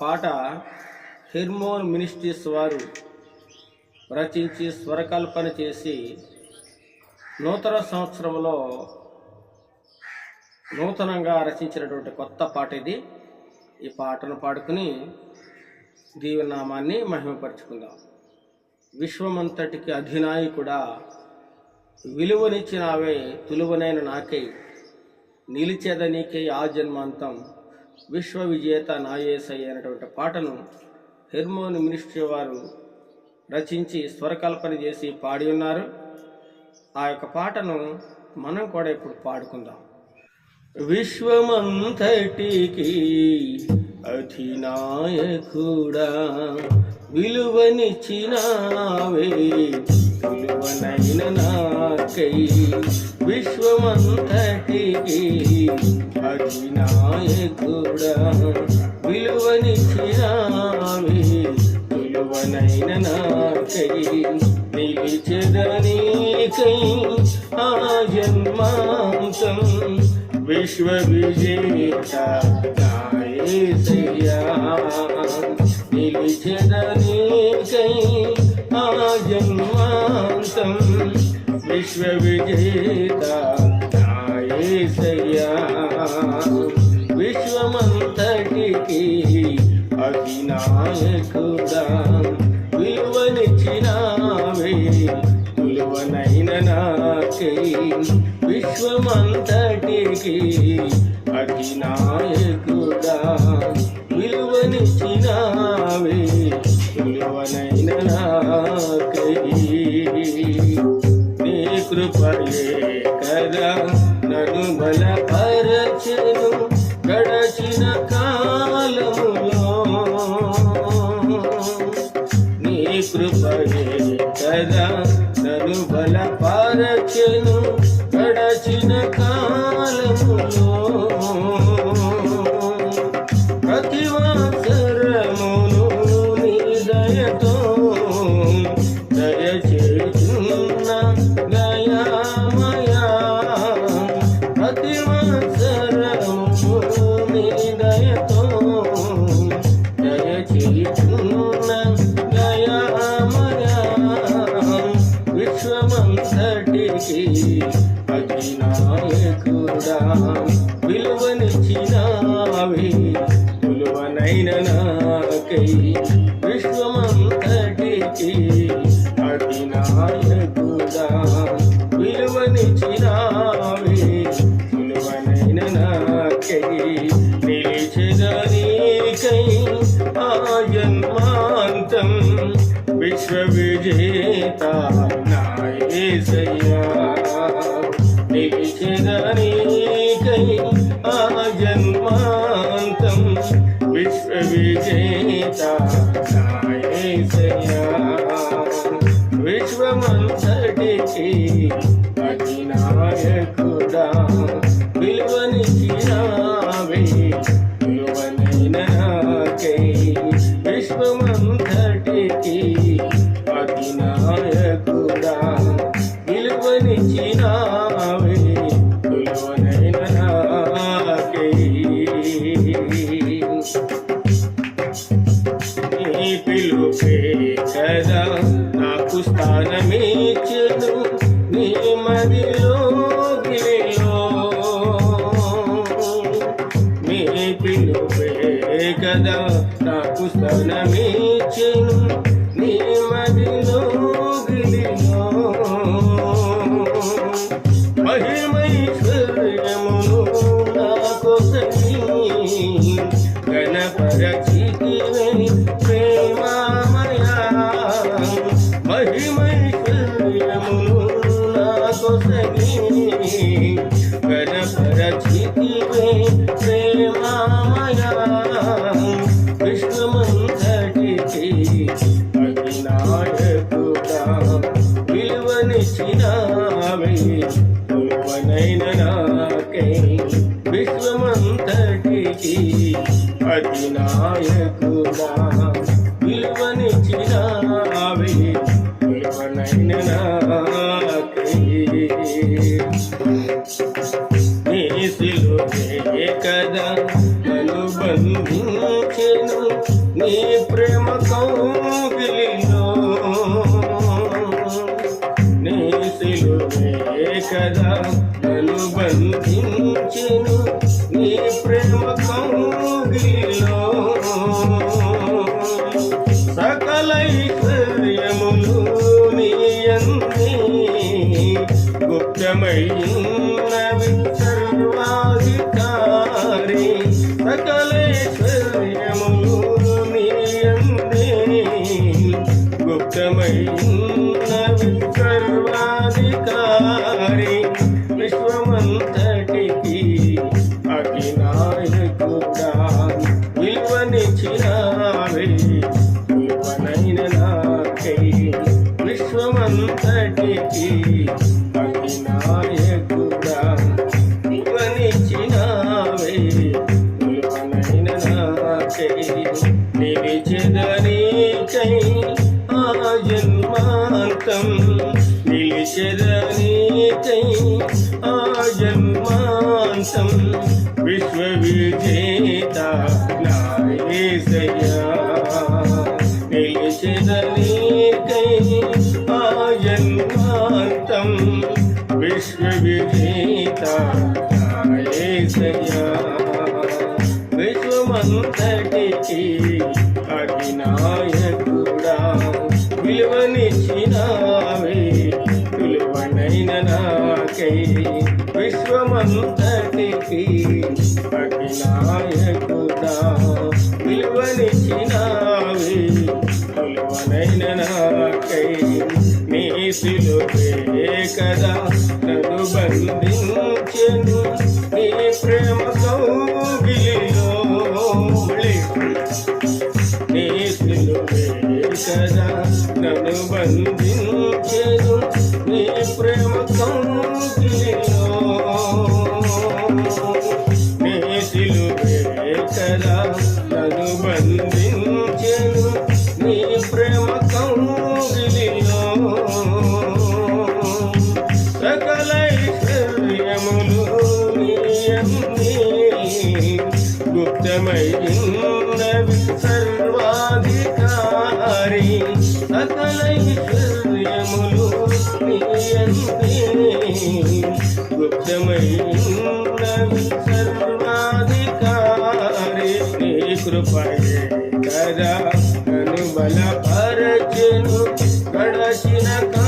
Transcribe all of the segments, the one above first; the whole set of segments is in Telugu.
పాట హిర్మోన్ మినిస్ట్రీస్ వారు రచించి స్వరకల్పన చేసి నూతన సంవత్సరంలో నూతనంగా రచించినటువంటి కొత్త పాట ఇది. ఈ పాటను పాడుకుని దీవనామాన్ని మహిమపరుచుకుందాం. విశ్వమంతటికి అధినాయకుడా విలువనిచ్చినావే తులువనైన నాకై నిలిచేద నీకై ఆ జన్మాంతం విశ్వ విజేత నాయేసై అనేటువంటి పాటను హెర్మోన్ మినిస్ట్రీ వారు రచించి స్వరకల్పన చేసి పాడి ఉన్నారు. ఆ యొక్క పాటను మనం కూడా ఇప్పుడు పాడుకుందాం. విశ్వమంతటికి అధినాయకుడా విలువనిచ్చినావే విలువనైన నాకై విశ్వమంతటికి అధినాయకుడా విలువనిచ్చినావే విలువనైన నాకై నిలిచెదనీకై ఆ జన్మాంతం విశ్వ విజేత నాయసయ్యా నిలిచెదనీకై ఆ జన్మాంతం విశ్వ విజేత నాకై విశ్వమంతటికి అధినాయకుడా విలువనిచ్చినావే విలువనైన నాకై నీ కృపయే కదా. నన్ను బలపరచెను. గడచిన నాయకుడా విలువనిచ్చినావి విలువనైన నాకై విశ్వమంతటికి అధినాయకుడా విలువనిచ్చినావి విలువనైన నాకై నిలిచెదనీకై ఆ జన్మాంతం విశ్వ విజేత నాయ సయ్యా. విశ్వమంతటికి అధినాయకుడా నాకు స్థానమిచ్చెను నీ మదిలో విశ్వమంతటికి అధినాయకుడా విలువనిచ్చినావే విలువనైన నాకై కదా నన్ను బంధించెను నీ ప్రేమ కౌగిలిలో నీ సిలువే కదా నన్ను బంధించెను నీ ప్రేమ కౌగిలిలో. సకల ఐశ్వర్యములు నీ అందే గుప్తమైనవి అభినాయకుడా విలువనిచ్చినావే విలువనైన నాకై. విశ్వమంతటికి అభినాయకుడా. విలువనిచ్చినావే విలువనైన నాకై. నిలిచెదనీకై ఆ జన్మాంతం. నిలిచెదనీకై ఆ జన్మాంతం. విశ్వవిజేత నాయసయ్యా నిలిచెదనీకై ఆ జన్మాంతం విశ్వవిజేత నాయసయ్యా విశ్వమంతటికి అధినాయకుడా విలువనిచ్చినావే విలువనైన నాకై విశ్వమంతటికి అధినాయకుడా విలువనిచ్చినావే. విలువనైన నాకై నీ సిలువే కదా. నన్ను బంధించెను నీ ప్రేమ కౌగిలిలో. నీ సిలువే కదా. నన్ను బంధించెను నీ ప్రేమ కౌగిలిలో. గుప్తమైనవి సర్వాధికారి సకల ఐశ్వర్యములు గుప్తమైనవి సర్వాధికారి నీ కృపయే కదా నన్ను బలపరచెను గడచిన కా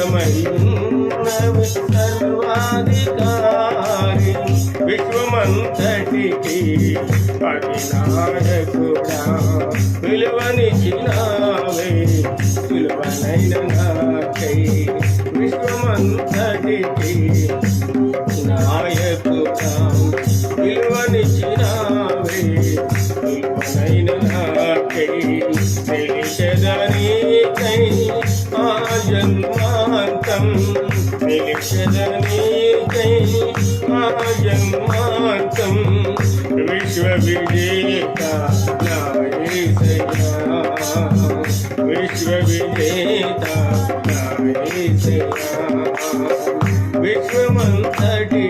అందే సర్వాధికారి సకలైశ్వర్యములు నీ అందే గుప్తమైనవి విశ్వమంతటికి అభినాయకుడా. విలువనిచ్చినావే నిలిచదనీకై ఆ జన్మాంతం విశ్వవిజేత నాయసయ్యా విశ్వవిజేత నాయసయ్యా విశ్వమంతటికి అధినాయకుడా